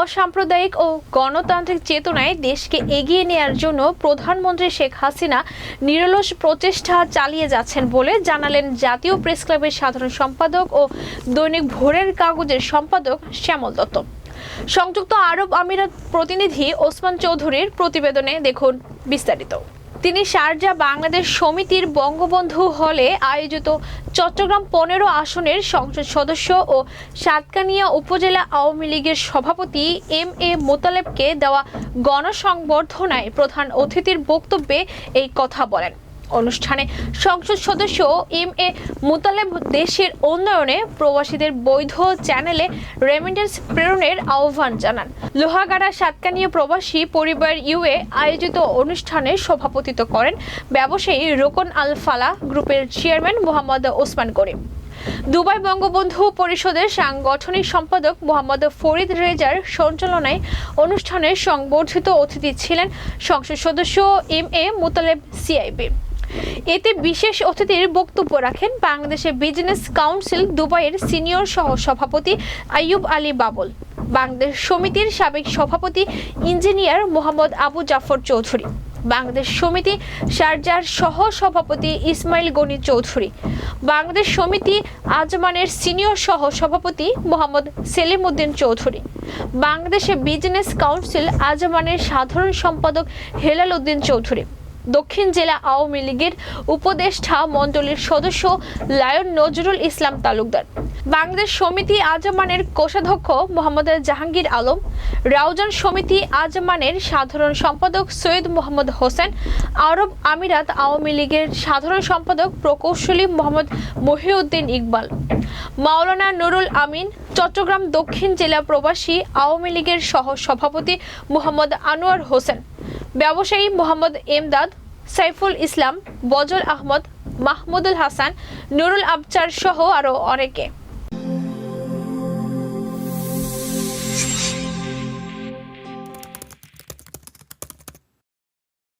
অসাম্প্রদায়িক ও গণতান্ত্রিক চেতনায় দেশকে এগিয়ে নেয়ার জন্য প্রধানমন্ত্রী শেখ হাসিনা নিরলস প্রচেষ্টা চালিয়ে যাচ্ছেন বলে জানালেন জাতীয় প্রেস ক্লাবের সাধারণ সম্পাদক ও দৈনিক ভোরের কাগজের সম্পাদক শ্যামল দত্ত। সংযুক্ত আরব আমিরাত প্রতিনিধি ওসমান চৌধুরীর প্রতিবেদনে দেখুন বিস্তারিত। তিনি শারজা বাংলাদেশ সমিতির বঙ্গবন্ধু হলে আয়োজিত চট্টগ্রাম পনেরো আসনের সংসদ সদস্য ও সাতকানিয়া উপজেলা আওয়ামী লীগের সভাপতি এম এ মোতালেবকে দেওয়া গণসংবর্ধনায় প্রধান অতিথির বক্তব্যে এই কথা বলেন। অনুষ্ঠানে সংসদ সদস্য এম এ মুতালেব দেশের উন্নয়নে প্রবাসীদের বৈধ চ্যানেলে রেমিটেন্স প্রেরণের আহ্বান জানান। লোহাগাড়া সাতকানীয় প্রবাসী পরিবার ইউএ আয়োজিত অনুষ্ঠানে সভাপতিত্ব করেন ব্যবসায়ী রোকন আল ফালা গ্রুপের চেয়ারম্যান মোহাম্মদ ওসমান করিম। দুবাই বঙ্গবন্ধু পরিষদের সাংগঠনিক সম্পাদক মোহাম্মদ ফরিদ রেজার সঞ্চালনায় অনুষ্ঠানে সংবর্ধিত অতিথি ছিলেন সংসদ সদস্য এম এ মুতালেব সিআইবি। এতে বিশেষ অতিথির বক্তব্য রাখেন বাংলাদেশের বিজনেস কাউন্সিল দুবাইয়ের সিনিয়র সহ সভাপতি আইয়ুব আলী বাবল, বাংলাদেশ সমিতির সাবেক সভাপতি ইঞ্জিনিয়ার মোহাম্মদ আবু জাফর চৌধুরী, বাংলাদেশ সমিতি শারজার সহ সভাপতি ইসমাইল গনি চৌধুরী, বাংলাদেশ সমিতি আজমানের সিনিয়র সহ সভাপতি মোহাম্মদ সেলিম উদ্দিন চৌধুরী, বাংলাদেশে বিজনেস কাউন্সিল আজমানের সাধারণ সম্পাদক হেলাল উদ্দিন চৌধুরী। দক্ষিণ জেলা আওয়ামী লীগের উপদেষ্টা মণ্ডলীর সদস্য লায়ন নজরুল ইসলাম তালুকদার। বাংলাদেশ সমিতি আজমানের কোষাধ্যক্ষ মোহাম্মদ জাহাঙ্গীর আলম, রাউজান সমিতি আজমানের সাধারণ সম্পাদক সৈয়দ মোহাম্মদ হোসেন, আরব আমিরাত আওয়ামী লীগের সাধারণ সম্পাদক প্রকৌশলী মোহাম্মদ মহিউদ্দিন ইকবাল, মাওলানা নুরুল আমিন, চট্টগ্রাম দক্ষিণ জেলা প্রবাসী আওয়ামী লীগের সহ সভাপতি মোহাম্মদ আনোয়ার হোসেন। ব্যবসায়ী মোহাম্মদ এমদাদ সাইফুল ইসলাম বজল আহমদ মাহমুদুল হাসান নুরুল আবচার সহ আরও অনেকে।